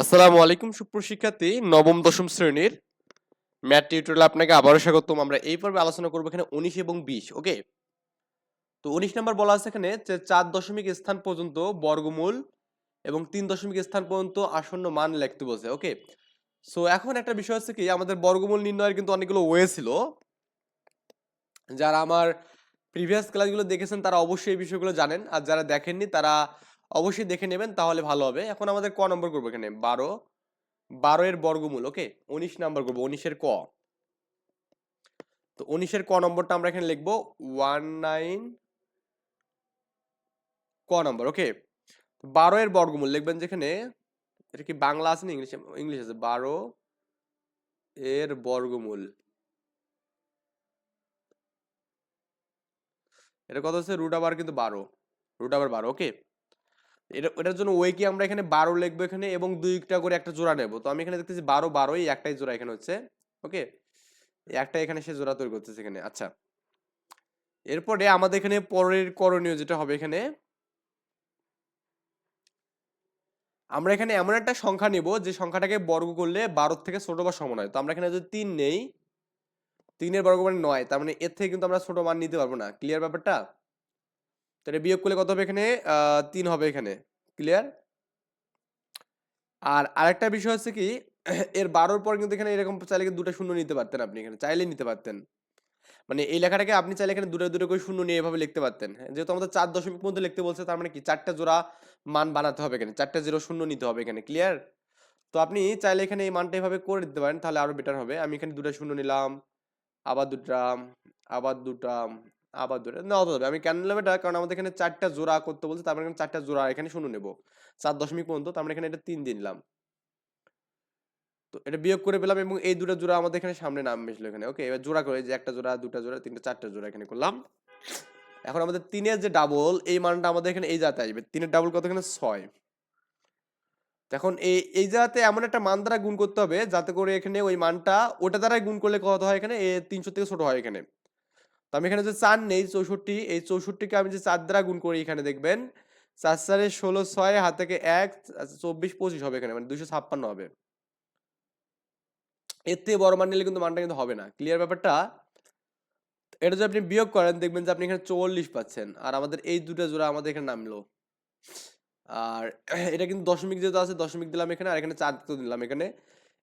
আসসালামু আলাইকুম, সুপ্রশিক্ষার্থী, নবম, দশম শ্রেণির ম্যাথ টিউটোরিয়ালে আপনাকে আবারও স্বাগতম। আমরা এই পর্বে আলোচনা করব এখানে উনিশ এবং বিশ, ওকে? তো উনিশ নাম্বার বলা আছে এখানে যে চার দশমিক স্থান পর্যন্ত বর্গমূল এবং তিন দশমিক স্থান পর্যন্ত আসন্ন মান লিখতে বলছে, ওকে? সো এখন একটা বিষয় হচ্ছে কি, আমাদের বর্গমূল নির্ণয়ের কিন্তু অনেকগুলো ওয়ে ছিল। যারা আমার প্রিভিয়াস ক্লাসগুলো দেখেছেন, তারা অবশ্যই এই বিষয়গুলো জানেন। আর যারা দেখেননি, তারা অবশ্যই দেখে নেবেন, তাহলে ভালো হবে। এখন আমাদের ক নম্বর করব এখানে? বারো। বারো এর বর্গমূল, ওকে? উনিশ নাম্বার করব, উনিশের ক। তো উনিশের ক নম্বরটা আমরা এখানে লিখব, ওয়ান নাইন ক নম্বর, ওকে? বারো এর বর্গমূল লিখবেন যেখানে, এটা কি বাংলা আছে না ইংলিশ? ইংলিশ আছে। বারো এর বর্গমূল। এটা কত হচ্ছে? রুট আবার কিন্তু বারো। রুট আবার বারো, ওকে? এটা, এটার জন্য ওই কি আমরা এখানে বারো লিখব এখানে এবং দুইটা করে একটা জোড়া নেব? তো আমি এখানে দেখতেছি বারো বারো, এই একটাই জোড়া এখানে হচ্ছে, ওকে? একটা এখানে সে জোড়া তৈরি করতেছে এখানে আচ্ছা। এরপরে আমাদের এখানে পরের করণীয় যেটা হবে এখানে, আমরা এখানে এমন একটা সংখ্যা নিব যে সংখ্যাটাকে বর্গ করলে বারোর থেকে ছোট বা সমান হয়। তো আমরা এখানে যদি তিন নেই, তিনের বর্গ মানে নয়, তার মানে এর থেকে কিন্তু আমরা ছোট মান নিতে পারব না। ক্লিয়ার ব্যাপারটা? তাহলে বিয়োগ করলে কত হবে এখানে? তিন হবে এখানে। ক্লিয়ার আর আরেকটা বিষয় হচ্ছে কি, এর বারোর পর কিন্তু এখানে এরকম চাইলে দুটো শূন্য নিতে পারতেন আপনি এখানে চাইলে নিতে পারতেন। মানে এই লেখাটাকে আপনি চাইলে এখানে দুটো দুটো করে শূন্য নিয়ে এভাবে লিখতে পারতেন। যেহেতু আমাদের চার দশমিক মধ্যে লিখতে বলছে, তার মানে কি চারটা জোড়া মান বানাতে হবে এখানে, চারটা জিরো শূন্য নিতে হবে এখানে ক্লিয়ার তো আপনি চাইলে এখানে এই মানটা এভাবে করে দিতে পারেন, তাহলে আরও বেটার হবে। আমি এখানে দুটো শূন্য নিলাম, আবার দুটা আবার দুটা আবার দুটা না অত হবে আমি কেন নিলাম এটা কারণ আমাদের এখানে চারটা জোড়া করতে বলছে তারপরে এখানে চারটা জোড়া এখানে শূন্য নেব। চার দশমিক পর্যন্ত তার মানে এখানে এটা তিন দিয়ে নিলাম। তো এটা বিয়োগ করে পেলাম এবং এই দুটো জোড়া আমাদের এখানে সামনে নাম মিশলো এখানে। ওকে এবার জোড়া করে যে একটা জোড়া, দুটা জোড়া, তিনটা, চারটা জোড়া এখানে করলাম। এখন আমাদের তিনের যে ডাবল এই মানটা আমাদের এখানে এই জাতে আসবে। তিনের ডাবল কত এখানে? ছয়। এখন এই এই জায়গাতে এমন একটা মান দ্বারা গুণ করতে হবে, যাতে করে এখানে ওই মানটা, ওটা দ্বারাই গুণ করলে কত হয় এখানে? তিনশো থেকে ছোট হয় এখানে। তো আমি এখানে যে চার নেই চৌষট্টি এই চৌষট্টিকে আমি যে চার দ্বারা গুণ করি এখানে দেখবেন চার চারে ষোলো ছয় হাত থেকে এক আচ্ছা, চব্বিশ পঁচিশ হবে এখানে মানে দুশো ছাপ্পান্ন হবে। এর থেকে বড় মান নিলে কিন্তু মানটা কিন্তু হবে না। ক্লিয়ার ব্যাপারটা? এটা যদি আপনি বিয়োগ করেন দেখবেন যে আপনি এখানে চল্লিশ পাচ্ছেন আর আমাদের এই দুটো জোড়া আমাদের এখানে নামলো। আর এটা কিন্তু দশমিক যেহেতু আছে দশমিক দিলাম এখানে আর এখানে চার তো দিলাম এখানে।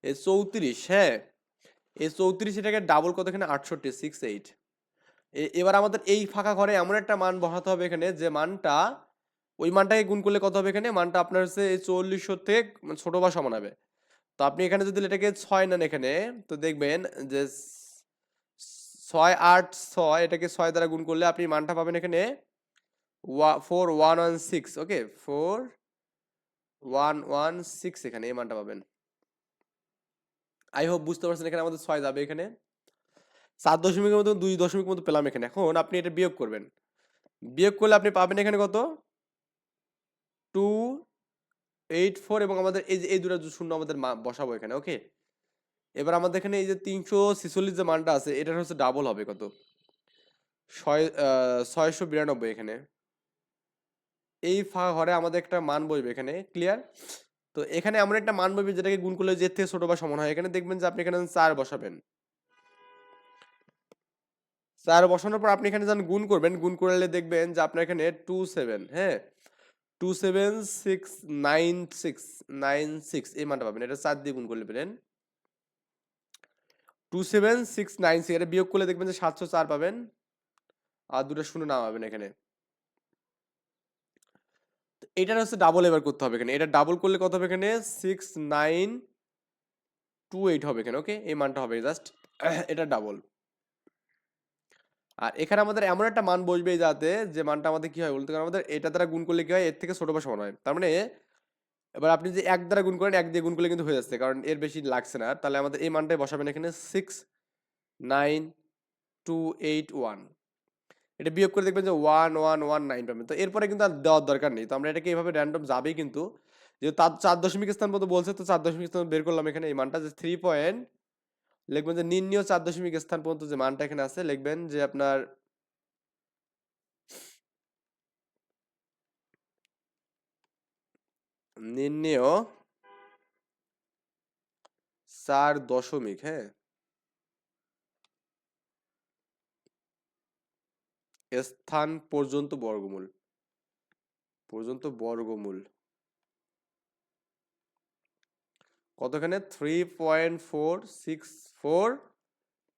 এই চৌত্রিশ হ্যাঁ এই চৌত্রিশ এটাকে ডাবল কত এখানে? আটষট্টি সিক্স এইট এবার আমাদের এই ফাঁকা ঘরে এমন একটা মান বসাতে হবে এখানে যে মানটা, ওই মানটাকে গুণ করলে কত হবে এখানে? মানটা আপনার হচ্ছে এই চল্লিশশো থেকে মানে ছোট বা সমান হবে। তো আপনি এখানে যদি এটাকে ছয় নেন এখানে, তো দেখবেন যে ছয় আট ছয়, এটাকে ছয় দ্বারা গুণ করলে আপনি মানটা পাবেন এখানে four one one six okay four one one six এখানে এই মানটা পাবেন। আই হোপ বুঝতে পারছেন এখানে আমাদের ছয় যাবে এখানে। সাত দশমিকের মতো, দুই দশমিক মতো পেলাম এখানে। এখন আপনি এটা বিয়োগ করবেন। বিয়োগ করলে আপনি পাবেন এখানে কত? টু, এইট, ফোর এবং আমাদের এই যে, এই দুটো শূন্য আমাদের বসাবো এখানে, ওকে? এবার আমাদের এখানে এই যে, তিনশো ছিচল্লিশ যে মানটা আছে, এটার হচ্ছে ডাবল হবে কত? ছয় ছয়শো বিরানব্বই এখানে। এই ফা ঘরে আমাদের একটা মান বসবে এখানে ক্লিয়ার তো এখানে এমন একটা মান বসবে যেটাকে গুণ করলে যে থেকে ছোটো বা সমান হয়। এখানে দেখবেন যে আপনি এখানে চার বসাবেন। চার বসানোর পর আপনি এখানে যখন গুণ করবেন। গুণ করলে দেখবেন যে আপনার এখানে টু সেভেন হ্যাঁ? Two seven six nine six nine six এই মানটা পাবেন। এটা চার দিয়ে গুণ করলে পেলেন। Two seven six nine six এটা বিয়োগ করলে দেখবেন যে সাতশো চার পাবেন। আর দুটো শূন্য না পাবেন এখানে। তো এটার হচ্ছে ডাবল এবার করতে হবে এখানে। এটা ডাবল করলে কত হবে এখানে? সিক্স নাইন টু এইট হবে এখানে ওকে এই মানটা হবে জাস্ট এটা ডাবল আর এখানে আমাদের এমন একটা মান বসবে যাতে যে মানটা আমাদের কি হয় বলতে গেলে আমাদের এটা দ্বারা গুণ করলে কি হয়? এর থেকে ছোট বা সমান হয়। তার মানে এবার আপনি যে এক দ্বারা গুণ করেন, এক দিয়ে গুণ করলে কিন্তু হয়ে যাচ্ছে। কারণ এর বেশি লাগছে না। তাহলে আমাদের এই মানটাই বসাবেন এখানে six nine two eight one এটা বিয়োগ করে দেখবেন যে ওয়ান ওয়ান ওয়ান নাইন পাবেন। তো এরপরে কিন্তু আর দেওয়ার দরকার নেই। তো আমরা এটাকে এইভাবে র্যান্ডম যাবেই কিন্তু। যেহেতু তার চার দশমিক স্থান মতো বলছে, তো চার দশমিক স্থান বের করলাম এখানে এই মানটা যে থ্রি পয়েন্ট লিখবেন যে নির্ণীয় চার দশমিক স্থান পর্যন্ত যে মানটা এখানে আছে, লিখবেন যে আপনার নির্ণেয় চার দশমিক হ্যাঁ? স্থান পর্যন্ত বর্গমূল পর্যন্ত বর্গমূল। কতখানে? Three point four six four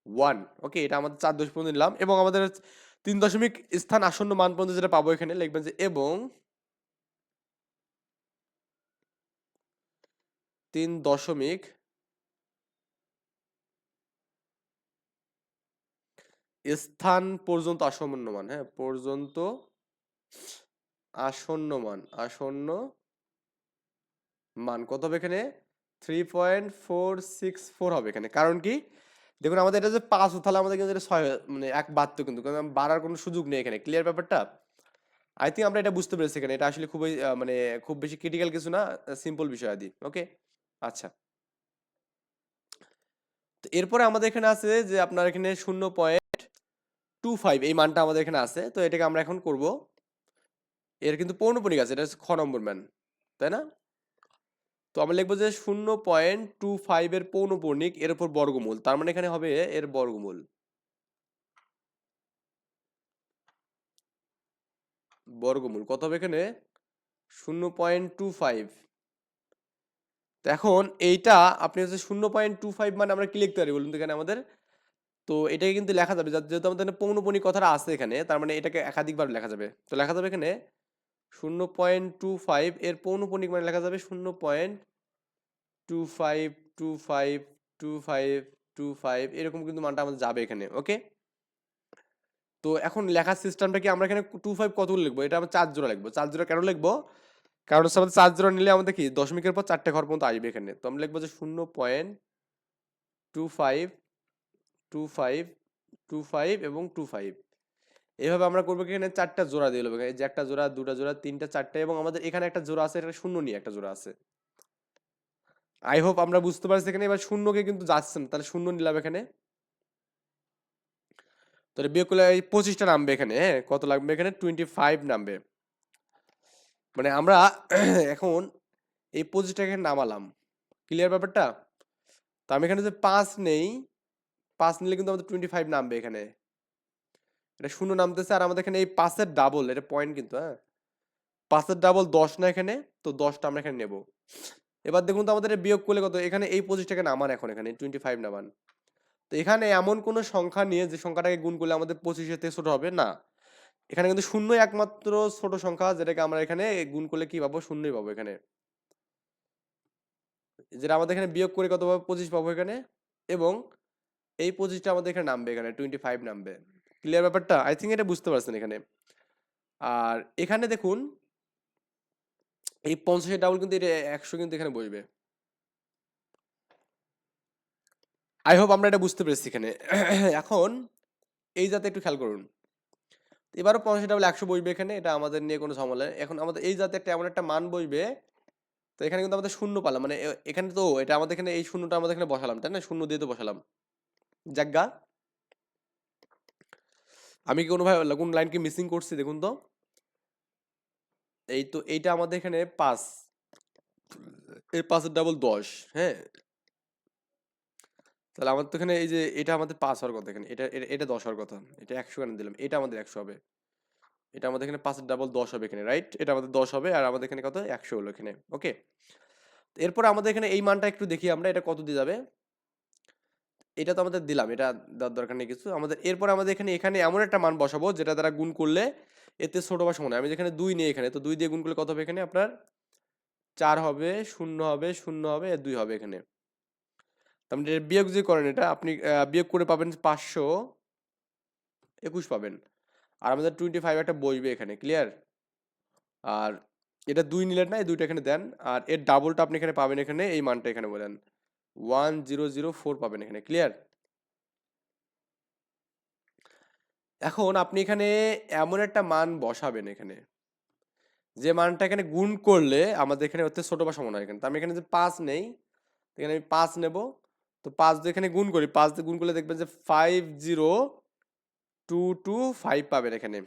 one okay এটা আমাদের চার দশমিক পর্যন্ত নিলাম এবং আমাদের তিন দশমিক স্থান আসন্ন মান পর্যন্ত যেটা পাবো এখানে, লিখবেন যে এবং তিন দশমিক স্থান পর্যন্ত আসন্ন মান হ্যাঁ পর্যন্ত আসন্ন মান আসন্ন মান। কত হবে এখানে? Three point four six four হবে এখানে। কারণ কি? দেখুন, আমাদের এটা যে পাঁচ তাহলে আমাদের কিন্তু এটা ছয় মানে এক বাড়তো কিন্তু। কারণ বাড়ার কোনো সুযোগ নেই এখানে। ক্লিয়ার ব্যাপারটা? আই থিঙ্ক আমরা এটা বুঝতে পেরেছি এখানে। এটা আসলে খুবই মানে খুব বেশি ক্রিটিক্যাল কিছু না সিম্পল বিষয় আদি। ওকে আচ্ছা। তো এরপরে আমাদের এখানে আছে যে আপনার এখানে শূন্য পয়েন্ট টু ফাইভ এই মানটা আমাদের এখানে আছে। তো এটাকে আমরা এখন করব। এর কিন্তু পৌনপনিক আছে, এটা হচ্ছে খ নম্বর ম্যান তাই না? তো আমরা লিখব যে শূন্য পয়েন্ট টু ফাইভ এর পৌনপর্ণিক এর উপর বর্গমূল। তার মানে এখানে হবে এর বর্গমূল। বর্গমূল। কত হবে এখানে? শূন্য পয়েন্ট টু ফাইভ। এখন এইটা আপনি হচ্ছে শূন্য পয়েন্ট টু ফাইভ মানে আমরা কি লিখতে পারি বলুন তো এখানে আমাদের? তো এটাকে কিন্তু লেখা যাবে। যেহেতু আমাদের পৌনপণিক কথাটা আছে এখানে, তার মানে এটাকে একাধিকবার লেখা যাবে। তো লেখা যাবে এখানে শূন্য পয়েন্ট টু ফাইভ এর পৌনপণিক মানে লেখা যাবে শূন্য point two five two five two five two five এরকম কিন্তু মানটা আমাদের যাবে এখানে ওকে তো এখন লেখার সিস্টেমটা কি আমরা এখানে টু ফাইভ কতগুলো লিখব? এটা আমরা চার জোড়া লিখব। চার জোড়া কেন লিখব? কারণ হচ্ছে আমাদের চার জোড়া নিলে আমাদের কি? দশমিকের পর চারটে ঘর পর্যন্ত আসবে এখানে। তো আমরা লিখব যে শূন্য point two five two five two five এবং টু ফাইভ। এভাবে আমরা করব এখানে চারটা জোড়া দিয়ে এই যে একটা জোড়া, দুটা জোড়া, তিনটা, চারটা এবং আমাদের এখানে একটা জোড়া আছে, এটা শূন্য নিয়ে একটা জোড়া আছে। আই হোপ আমরা বুঝতে পারছি এখানে, এবার শূন্যকে কিন্তু যাচ্ছে না, তাহলে শূন্য নিলাম এখানে। তাহলে বিয়োগ করলে এই পঁচিশটা নামবে এখানে হ্যাঁ? কত লাগবে এখানে? টোয়েন্টি ফাইভ নামবে। মানে আমরা এখন এই পঁচিশটা এখানে নামালাম। ক্লিয়ার ব্যাপারটা? তো আমি এখানে যে পাঁচ নেই, পাঁচ নিলে কিন্তু আমাদের টোয়েন্টি ফাইভ নামবে এখানে। এটা শূন্য নামতেছে আর আমাদের এখানে এই পাঁচের ডাবল এটা পয়েন্ট কিন্তু হ্যাঁ? পাঁচের ডাবল দশ না এখানে, তো দশটা আমরা এখানে নেব। এবার দেখুন তো আমাদের বিয়োগ করলে কত? এখানে এই পঁচিশটাকে নামান এখন এখানে টোয়েন্টি ফাইভ নামান। তো এখানে এমন কোনো সংখ্যা নিয়ে যে সংখ্যাটাকে গুণ করলে আমাদের পঁচিশের থেকে ছোট হবে? না। এখানে কিন্তু শূন্য একমাত্র ছোট সংখ্যা যেটাকে আমরা এখানে গুণ করলে কি পাবো? শূন্যই পাবো এখানে। যেটা আমাদের এখানে বিয়োগ করে কত পাবো? পঁচিশ পাবো এখানে। এবং এই পঁচিশটা আমাদের এখানে নামবে এখানে টোয়েন্টি ফাইভ নামবে। ক্লিয়ার ব্যাপারটা? আই থিঙ্ক এটা বুঝতে পারছেন এখানে। আর এখানে দেখুন, এই পঞ্চাশের ডাবল কিন্তু এটা একশো কিন্তু এখানে বসবে। আই হোপ আমরা এটা বুঝতে পেরেছি এখানে। এখন এই জাতে একটু খেয়াল করুন। এবারও পঞ্চাশ ডাবল একশো বসবে এখানে, এটা আমাদের নিয়ে কোনো ঝামেলা এখন আমাদের এই জাতে একটা এমন একটা মান বসবে, তো এখানে কিন্তু আমাদের শূন্য পালাম। মানে এখানে তো, এটা আমাদের এখানে, এই শূন্যটা আমাদের এখানে বসালাম, তাই না? শূন্য দিয়ে তো বসালাম। জাজ্ঞা আমি কি কোনো ভাই কোন লাইন কি মিসিং করছি দেখুন তো? এই তো এইটা আমাদের এখানে পাঁচ। এর পাঁচের ডাবল দশ হ্যাঁ। তাহলে আমাদের তো এখানে এই যে এটা আমাদের পাঁচ হওয়ার কথা এখানে। এটা- এটা দশ হওয়ার কথা। এটা একশো কেন দিলাম? এটা আমাদের একশো হবে। এটা আমাদের এখানে পাঁচের ডাবল দশ হবে এখানে রাইট এটা আমাদের দশ হবে আর আমাদের এখানে কত? একশো হলো এখানে ওকে এরপর আমাদের এখানে এই মানটা একটু দেখি আমরা, এটা কত দিয়ে যাবে? এটা তো আমাদের দিলাম, এটা দেওয়ার দরকার নেই কিছু। আমাদের, এরপর আমাদের এখানে এখানে এমন একটা মান বসাবো, যেটা দ্বারা গুণ করলে এতে ছোট বা সমান। আমি যেখানে দুই নিই এখানে, তো দুই দিয়ে গুণ করলে কত হবে এখানে? আপনার চার হবে, শূন্য হবে শূন্য হবে, আর দুই হবে এখানে। তার মানে বিয়োগ যে করেন এটা, আপনি বিয়োগ করে পাবেন পাঁচশো একুশ পাবেন। আর আমাদের টোয়েন্টি ফাইভ একটা বসবে এখানে ক্লিয়ার আর এটা দুই নিলেন না, এই দুইটা এখানে দেন। আর এর ডাবলটা আপনি এখানে পাবেন এখানে, এই মানটা এখানে বলেন। ওয়ান জিরো জিরো ফোর পাবেন এখানে ক্লিয়ার এখন আপনি এখানে এমন একটা মান বসাবেন এখানে। যে মানটা এখানে গুণ করলে আমাদের এখানে হচ্ছে ছোট বা সমান হয় এখানে। তো আমি এখানে যে পাঁচ নেই এখানে আমি পাঁচ নেব। তো পাঁচ দিয়ে এখানে গুণ করি, পাঁচ দিয়ে গুণ করলে দেখবেন যে five zero two two five পাবেন এখানে।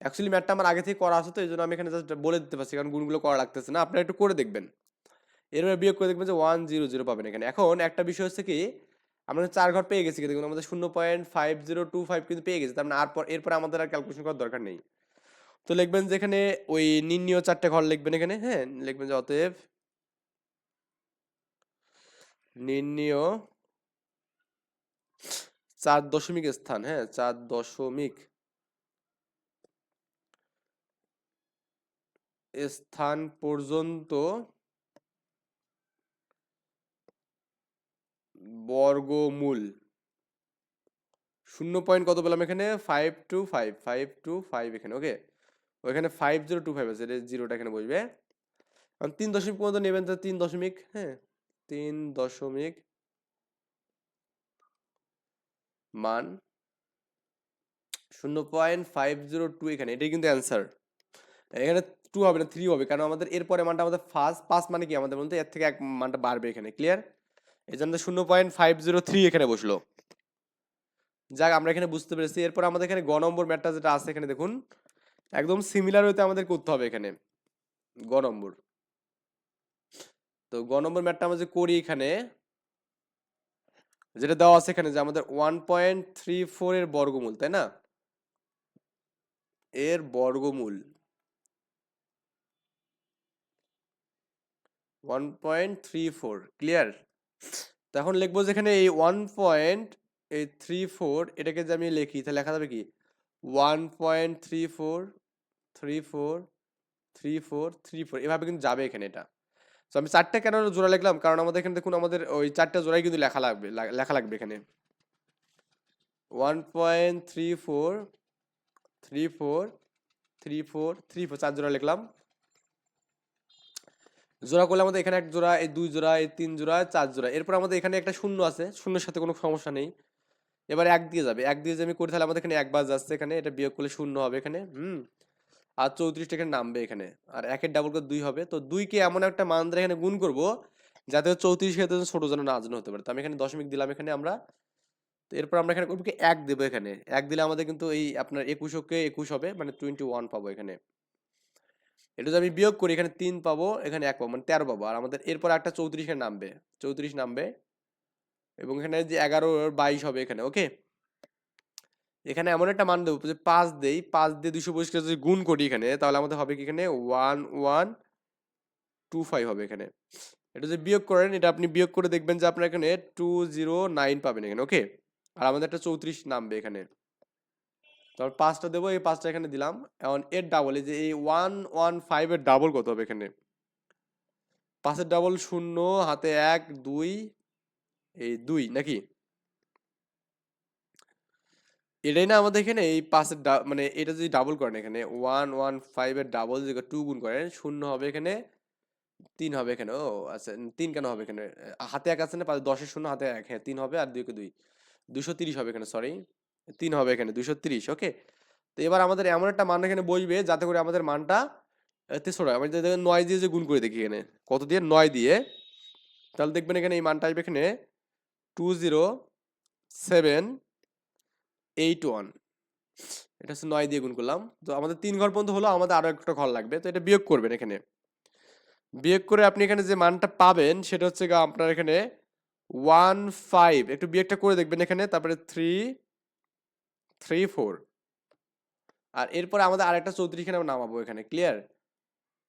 অ্যাকচুয়ালি ম্যাথটা আমার আগে থেকে করা আছে তো, এই জন্য আমি এখানে জাস্ট বলে দিতে পারছি, কারণ গুণগুলো করা লাগতেছে না। আপনারা একটু করে দেখবেন। এরপরে বিয়োগ করে দেখবেন যে ওয়ান জিরো জিরো পাবেন এখানে। এখন একটা বিষয় হচ্ছে কি, আমরা চার ঘর পেয়ে গেছি দেখুন আমাদের শূন্য point five zero two five কিন্তু পেয়ে গেছি, তার মানে আর পর এরপর আমাদের আর ক্যালকুলেশন করার দরকার নেই। তো লিখবেন যে এখানে ওই নির্ণীয় চারটে ঘর লিখবেন এখানে হ্যাঁ লিখবেন যে অতএব নির্ণীয় চার দশমিক স্থান হ্যাঁ চার দশমিক স্থান পর্যন্ত বর্গমূল। শূন্য পয়েন্ট কত পেলাম এখানে? Five two five five two five এখানে ওকে ওইখানে ফাইভ জিরো টু ফাইভ আছে, এটা জিরোটা এখানে বসবে। কারণ তিন দশমিক পর্যন্ত নেবেন তো তিন দশমিক হ্যাঁ? তিন দশমিক মান শূন্য পয়েন্ট ফাইভ জিরো টু এখানে, এটাই কিন্তু অ্যান্সার এখানে টু হবে না থ্রি হবে, কারণ আমাদের এরপরে মানটা আমাদের ফার্স্ট পাস মানে কি আমাদের মধ্যে এর থেকে এক মানটা বাড়বে এখানে ক্লিয়ার এই জন্য শূন্য পয়েন্ট ফাইভ জিরো থ্রি এখানে বসল। যাক, আমরা এখানে বুঝতে পেরেছি। এরপর আমাদের এখানে গ নম্বর ম্যাটটা যেটা আছে এখানে দেখুন, একদম সিমিলার হইতে আমাদের করতে হবে এখানে। গ নম্বর। তো গ নম্বর ম্যাটটা আমরা যে করি এখানে, যেটা দেওয়া আছে এখানে যে আমাদের ওয়ান পয়েন্ট থ্রি ফোর এর বর্গমূল, তাই না? এর বর্গমূল। One point three four clear তখন লিখব যেখানে এই ওয়ান পয়েন্ট এই থ্রি ফোর এটাকে যে আমি লিখি, তাহলে লেখা যাবে কি? One point three four three four three four three four এভাবে কিন্তু যাবে এখানে এটা। তো আমি চারটা কেন জোড়া লিখলাম? কারণ আমাদের এখানে দেখুন আমাদের ওই চারটা জোড়াই কিন্তু লেখা লাগবে লেখা লাগবে এখানে। One point three four three four three four three four চার জোড়া লিখলাম। জোড়া করলে আমাদের এখানে এক জোড়া, এই দুই জোড়া, এই তিন জোড়া চার জোড়া। এরপর আমাদের এখানে একটা শূন্য আছে। শূন্যের সাথে কোনো সমস্যা নেই। এবার এক দিয়ে যাবে। এক দিয়ে যে আমি করি তাহলে আমাদের এখানে একবার যাচ্ছে এখানে। এটা বিয়োগ করলে শূন্য হবে এখানে। হুম। আর চৌত্রিশটা এখানে নামবে এখানে। আর একের ডাবল করে দুই হবে। তো দুইকে এমন একটা মান এখানে গুণ করব যাতে চৌত্রিশ ক্ষেত্রে ছোট যেন না যেন হতে পারে। তো আমি এখানে দশমিক দিলাম এখানে আমরা। তো এরপর আমরা এখানে করব কি? এক দেবো এখানে। এক দিলে আমাদের কিন্তু এই আপনার একুশকে একুশ হবে। মানে টোয়েন্টি ওয়ান পাবো এখানে। এটা যদি আমি বিয়োগ করি, এখানে তিন পাবো, এখানে এক পাবো মানে তেরো পাবো। আর আমাদের এরপর একটা চৌত্রিশে নামবে। চৌত্রিশ নামবে। এবং এখানে যে এগারো, বাইশ হবে এখানে ওকে এখানে এমন একটা মান দেবো যে পাঁচ দেই, পাঁচ দিয়ে দুশো পঁচিশকে যদি গুণ করি এখানে, তাহলে আমাদের হবে কি এখানে? ওয়ান ওয়ান, টু, ফাইভ হবে এখানে। এটা যদি বিয়োগ করেন, এটা আপনি বিয়োগ করে দেখবেন যে আপনার এখানে টু, জিরো, নাইন পাবেন এখানে ওকে আর আমাদের একটা চৌত্রিশ নামবে এখানে। তারপর পাঁচটা দেবো, এই পাঁচটা এখানে দিলাম। এখন এর ডাবল এই যে এই ওয়ান ওয়ান ফাইভের ডাবল কত হবে এখানে? পাঁচের ডাবল শূন্য, হাতে এক, দুই, এই দুই নাকি? এটাই না আমাদের এখানে এই পাঁচের মানে এটা যদি ডাবল করেন এখানে ওয়ান ওয়ান ফাইভের ডাবল যদি টু গুণ করেন, শূন্য হবে এখানে, তিন হবে এখানে, ও আচ্ছা তিন কেন হবে এখানে? হাতে এক আছে না, পাঁচ দশের শূন্য, হাতে এক হ্যাঁ তিন হবে আর দুইকে দুই। দুশো তিরিশ হবে এখানে সরি তিন হবে এখানে দুশো তিরিশ ওকে তো এবার আমাদের এমন একটা মান এখানে বসবে যাতে করে আমাদের মানটা তেসরা আমি যদি দেখেন নয় দিয়ে যে গুণ করে দেখি এখানে, কত দিয়ে? নয় দিয়ে। তাহলে দেখবেন এখানে এই মানটা আসবে এখানে two zero seven eight one এটা হচ্ছে নয় দিয়ে গুণ করলাম। তো আমাদের তিন ঘর পর্যন্ত হলো, আমাদের আরও একটা ঘর লাগবে। তো এটা বিয়োগ করবেন এখানে। বিয়োগ করে আপনি এখানে যে মানটা পাবেন, সেটা হচ্ছে আপনার এখানে ওয়ান ফাইভ একটু বিয়োগটা করে দেখবেন এখানে, তারপরে থ্রি থ্রি ফোর আর এরপরে আমাদের আরেকটা চৌত্রিশ এখানে আমরা নামাবো এখানে ক্লিয়ার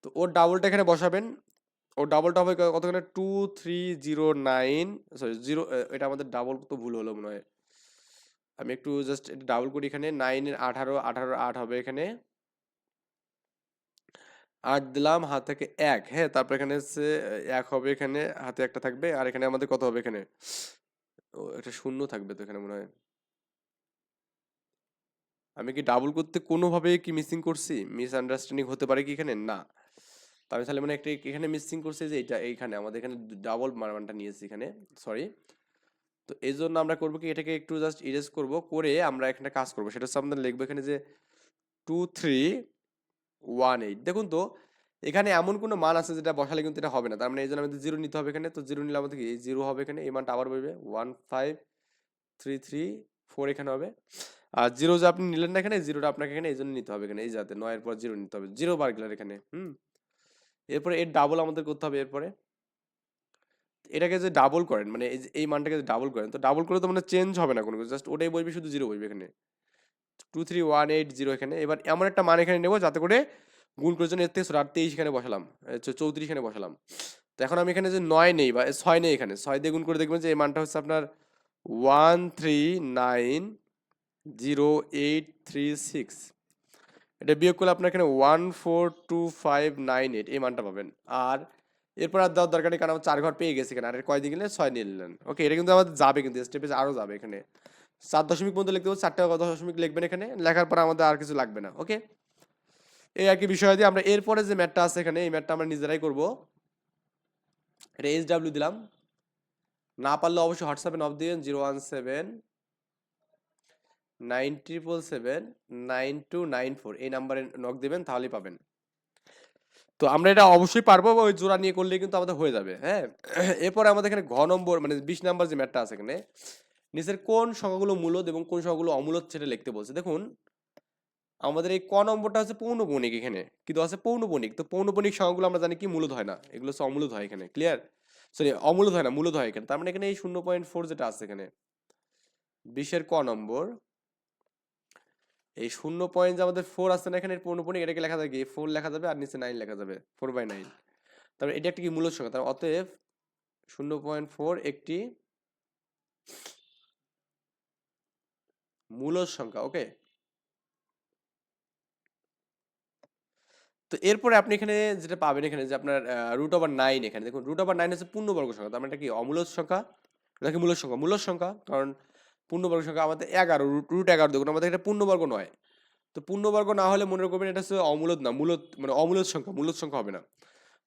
তো ওর ডাবলটা এখানে বসাবেন। ওর ডাবলটা হবে কত এখানে two three zero nine sorry zero এটা আমাদের ডাবল তো ভুল হলো মনে হয়। আমি একটু জাস্ট ডাবল করি এখানে। নাইনের আঠারো আঠারো আট হবে এখানে। আট দিলাম, হাত থেকে এক। হ্যাঁ তারপর এখানে হচ্ছে এক হবে এখানে, হাতে একটা থাকবে। আর এখানে আমাদের কত হবে এখানে? ও, একটা শূন্য থাকবে তো এখানে মনে হয়। আমি কি ডাবল করতে কোনোভাবে কি মিসিং করছি? মিস আন্ডারস্ট্যান্ডিং হতে পারে কি এখানে? না। তো আমি তাহলে মানে একটা এখানে মিসিং করছি যে এটা এইখানে, আমাদের এখানে ডাবল মানটা নিয়েছি এখানে। সরি তো এই জন্য আমরা করব কি? এটাকে একটু জাস্ট ইরেজ করব, করে আমরা এখানে কাজ করব। সেটা হচ্ছে আমাদের লিখব এখানে যে টু থ্রি ওয়ান এইট দেখুন তো, এখানে এমন কোনো মান আছে যেটা বসালে কিন্তু এটা হবে না। তার মানে এই জন্য আমাদের জিরো নিতে হবে এখানে। তো জিরো নিলে আমাদের কি? এই জিরো হবে এখানে। এই মানটা আবার বলবে one five three three four এখানে হবে। আর জিরো যে আপনি নিলেন না এখানে, জিরোটা আপনাকে এখানে এই জন্য নিতে হবে এখানে, এই যাতে নয়ের পর জিরো নিতে হবে। জিরো বার গেলার এখানে, হুম? এরপরে এর ডাবল আমাদের করতে হবে এরপরে। এটাকে যে ডাবল করেন মানে এই মানটাকে যে ডাবল করেন, তো ডাবল করে তো মানে চেঞ্জ হবে না কোনো কিছু জাস্ট ওটাই বসবে, শুধু জিরো বসবে এখানে। Two three one eight zero এখানে, এবার এমন একটা মান এখানে নেব যাতে করে গুণ করে জন্য এর থেকে রাত তেইশ এখানে বসালাম চৌত্রিশ এখানে বসালাম। তো এখন আমি এখানে যে নয় নেই বা ছয় নেই এখানে, ছয় দিয়ে গুণ করে দেখবেন যে এই মানটা হচ্ছে আপনার one three nine zero eight three six এটা বিয়োগ করলে আপনার এখানে one four two five nine eight এই মানটা পাবেন। আর এরপর আর দেওয়ার দরকার নেই, কারণ আমার চার ঘর পেয়ে গেছে এখানে। আর কয়দিন গেলে ছয় নিয়ে নিলেন। ওকে এটা কিন্তু আমাদের যাবে কিন্তু স্টেপে আরও যাবে এখানে। চার দশমিক পর্যন্ত লিখতে হবে চারটা দশমিক লিখবেন এখানে? লেখার পর আমাদের আর কিছু লাগবে না ওকে এই আর কি বিষয় দিয়ে আমরা এরপরে যে ম্যাটটা আছে এখানে, এই ম্যাটটা আমরা নিজেরাই করব। এটা এইচ ডাব্লিউ দিলাম। না পারলে অবশ্যই হোয়াটসঅ্যাপে নব দিবেন zero one seven nine triple seven nine two nine four এই নাম্বারে নক দেবেন, তাহলেই পাবেন। তো আমরা এটা অবশ্যই পারব, ওই জোড়া নিয়ে করলে কিন্তু আমাদের হয়ে যাবে হ্যাঁ? এরপরে আমাদের এখানে ঘ নম্বর মানে বিশ নাম্বার যে ম্যাটটা আছে এখানে, নিচের কোন সংখ্যাগুলো মূলদ এবং কোন সংখ্যাগুলো অমূলদ সেটা লিখতে বলছে। দেখুন, আমাদের এই ক নম্বরটা হচ্ছে পৌনপণিক এখানে, কিন্তু আছে পৌনপণিক তো পৌনপণিক সংখ্যাগুলো আমরা জানি কি মূলদ হয় না, এগুলো হচ্ছে অমূলদ হয় এখানে ক্লিয়ার সরি অমূলদ হয় না, মূলদ হয় এখানে, তার মানে এখানে এই শূন্য পয়েন্ট ফোর যেটা আছে এখানে, বিশের ক নম্বর এই শূন্য পয়েন্ট যে আমাদের ফোর আছে না এখানে পৌনপণিক এটাকে লেখা যাবে ফোর লেখা যাবে আর নিচে নাইন লেখা যাবে ফোর বাই নাইন তারপরে এটা একটা কি মূলদ সংখ্যা? তার অতএব শূন্য পয়েন্ট ফোর একটি মূলদ সংখ্যা ওকে তো এরপরে আপনি এখানে যেটা পাবেন এখানে যে আপনার রুট ওভার নাইন এখানে। দেখুন রুট ওভার নাইন হচ্ছে পূর্ণবর্গ সংখ্যা, তার মানে এটা কি? অমূলদ সংখ্যা। এটা কি মূলদ সংখ্যা? মূলদ সংখ্যা, কারণ পূর্ণবর্গ সংখ্যা আমাদের এগারো রুট রুট এগারো দেখুন, আমাদের এটা পূর্ণবর্গ নয়। তো পূর্ণবর্গ না হলে মনে করবেন এটা হচ্ছে অমূলত না মূলত মানে অমূলত সংখ্যা মূলত সংখ্যা হবে না।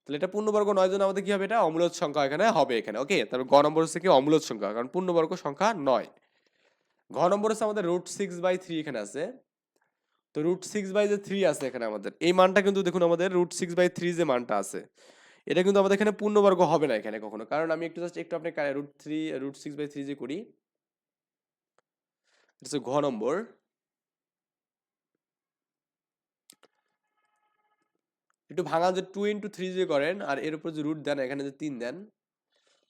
তাহলে এটা পূর্ণবর্গ নয় জন্য আমাদের কি হবে এটা? অমূলত সংখ্যা এখানে হবে এখানে ওকে তারপর গ নম্বর হচ্ছে কি? অমূলত সংখ্যা, কারণ পূর্ণবর্গ সংখ্যা নয়। ঘ নম্বর হচ্ছে আমাদের রুট সিক্স বাই থ্রি এখানে আছে। তো রুট সিক্স বাই যে থ্রি আছে এখানে আমাদের, এই মানটা কিন্তু দেখুন আমাদের রুট সিক্স বাই থ্রি যে মানটা আছে, এটা কিন্তু আমাদের এখানে পূর্ণবর্গ হবে না এখানে কখনো। কারণ আমি একটু জাস্ট একটু আপনি root three root six by three যে করি এটা হচ্ছে ঘ নম্বর। একটু ভাঙা যে টু ইন্টু থ্রি যে করেন, আর এর উপর যে রুট দেন এখানে যে তিন দেন।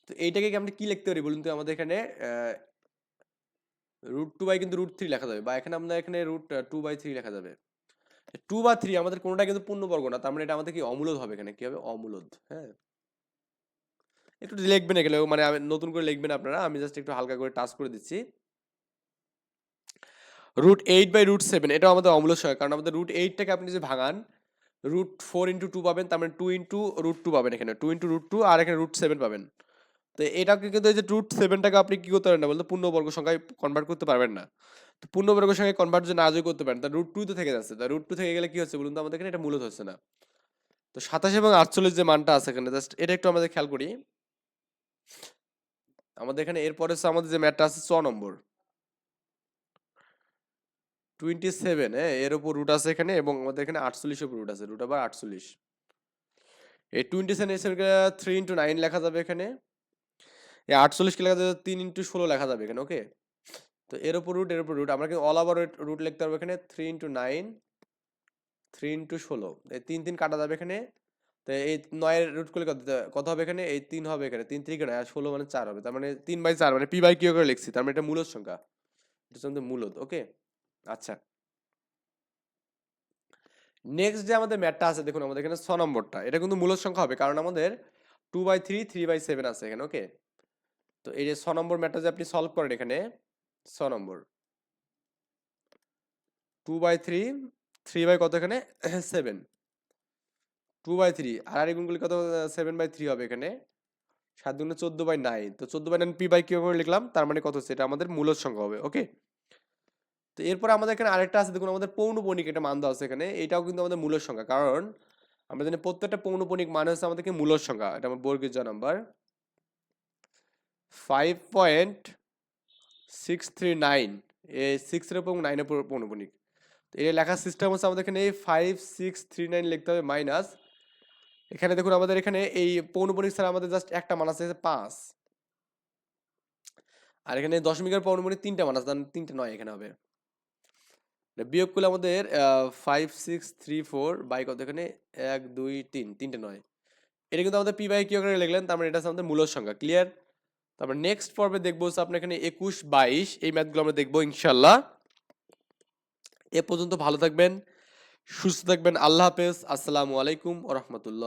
তো এইটাকে কি আমরা কি লিখতে পারি বলুন তো আমাদের এখানে? রুট টু বাই কিন্তু রুট থ্রি লেখা যাবে, বা এখানে আমরা এখানে রুট টু বাই থ্রি লেখা যাবে। টু বা থ্রি আমাদের কোনোটা কিন্তু পূর্ণবর্গ না, তার মানে এটা আমাদের কি অমূলদ হবে এখানে, কি হবে? অমূলদ হ্যাঁ। একটু লিখবেন এগুলো মানে নতুন করে লিখবেন আপনারা, আমি জাস্ট একটু হালকা করে টাচ করে দিচ্ছি। Root eight by root seven এটাও আমাদের অমূলদ সংখ্যা কারণ আমাদের রুট এইটটাকে আপনি যে ভাঙান রুট ফোর ইন্টু টু পাবেন, তার মানে টু ইন্টু রুট টু পাবেন এখানে টু ইন্টু রুট টু আর এখানে রুট সেভেন পাবেন। তো এটাকে কিন্তু এই যে রুট সেভেনটাকে আপনি কী করতে পারেন না, বলতে পূর্ণবর্গ সংখ্যায় কনভার্ট করতে পারবেন না। তো পূর্ণবর্গ সংখ্যায় কনভার্ট যদি না যদি করতে পারেন, তা রুট টু তো থেকে যাচ্ছে, তা রুট টু থেকে গেলে কী হচ্ছে বলুন তো, আমাদের এখানে এটা মূলত হচ্ছে না। তো সাতাশ এবং আটচল্লিশ যে মানটা আছে এখানে জাস্ট এটা একটু আমাদের খেয়াল করি। আমাদের এখানে এরপরে আমাদের যে ম্যাটটা আছে ছ নম্বর। টোয়েন্টি সেভেন হ্যাঁ এর উপর রুট আছে এখানে এবং আমাদের এখানে আটচল্লিশের উপর রুট আছে রুট আবার আটচল্লিশ। এই টোয়েন্টি সেভেন এসে থ্রি ইন্টু নাইন লেখা যাবে এখানে। এই আটচল্লিশকে লেখা যাবে তিন ইন্টু ষোলো লেখা যাবে এখানে ওকে তো এর উপর রুট এর উপর রুট আমরা কিন্তু অল ওভার রুট লিখতে পারব এখানে? Three into nine three into ষোলো, এই তিন তিন কাটা যাবে এখানে। তো এই নয়ের রুট করলে কত হবে এখানে? এই তিন হবে এখানে, তিন তিরিকে নয় ষোলো মানে চার হবে, তার মানে তিন বাই চার মানে পি বাই কিউ করে লিখছি, তার মানে এটা মূলত সংখ্যা। এটা হচ্ছে মূলত ওকে আচ্ছা। নেক্সট যে আমাদের ম্যাটটা আছে, দেখুন আমাদের এখানে ছ নম্বরটা। এটা কিন্তু মূলত সংখ্যা হবে, কারণ আমাদের two by three three by seven আছে এখানে ওকে তো এই যে ছ নম্বর ম্যাটটা যে আপনি সলভ করেন এখানে, ছ নম্বর। Two by three three by কত এখানে? সেভেন টু বাই থ্রি আর আর গুণগুলি কত সেভেন বাই থ্রি হবে এখানে? সাত গুণে চোদ্দ বাই নাইন তো চোদ্দ বাই নাইন পি বাই করে লিখলাম? তার মানে কত হচ্ছে? এটা আমাদের মূলত সংখ্যা হবে ওকে তো এরপর আমাদের এখানে আরেকটা আছে, দেখুন আমাদের পৌনপণিক এটা মান দেওয়া আছে এখানে, এটাও কিন্তু আমাদের মূলত সংখ্যা। কারণ আমরা জানি প্রত্যেকটা পৌনপণিক মান হচ্ছে আমাদেরকে মূলত সংখ্যা, এটা আমার বর্গের যা number. Five point six three nine এই সিক্সের উপর নাইনের পৌনপণিক তো এই লেখার সিস্টেম হচ্ছে আমাদের এখানে ফাইভ সিক্স থ্রি নাইন লিখতে হবে মাইনাস এখানে দেখুন আমাদের এখানে এই পৌনপণিক ছাড়া আমাদের জাস্ট একটা মান আছে, পাঁচ। আর এখানে দশমিকের পৌনপণিক তিনটা মান আছে তিনটা নয় এখানে হবে। বিয়োগ করলে আমাদের five six three four by কত এখানে? এক, দুই, তিন, তিনটে নয়। এটা কিন্তু আমাদের পি বাই কিউ করে লিখলেন তারপরে এটা হচ্ছে আমাদের মূল সংখ্যা ক্লিয়ার তারপর নেক্সট পর্বে দেখব হচ্ছে আপনার এখানে একুশ, বাইশ, এই ম্যাথগুলো আমরা দেখব ইনশাল্লাহ এ পর্যন্ত ভালো থাকবেন, সুস্থ থাকবেন, আল্লাহ হাফেজ, আসসালামু আলাইকুম রহমতুল্লাহ।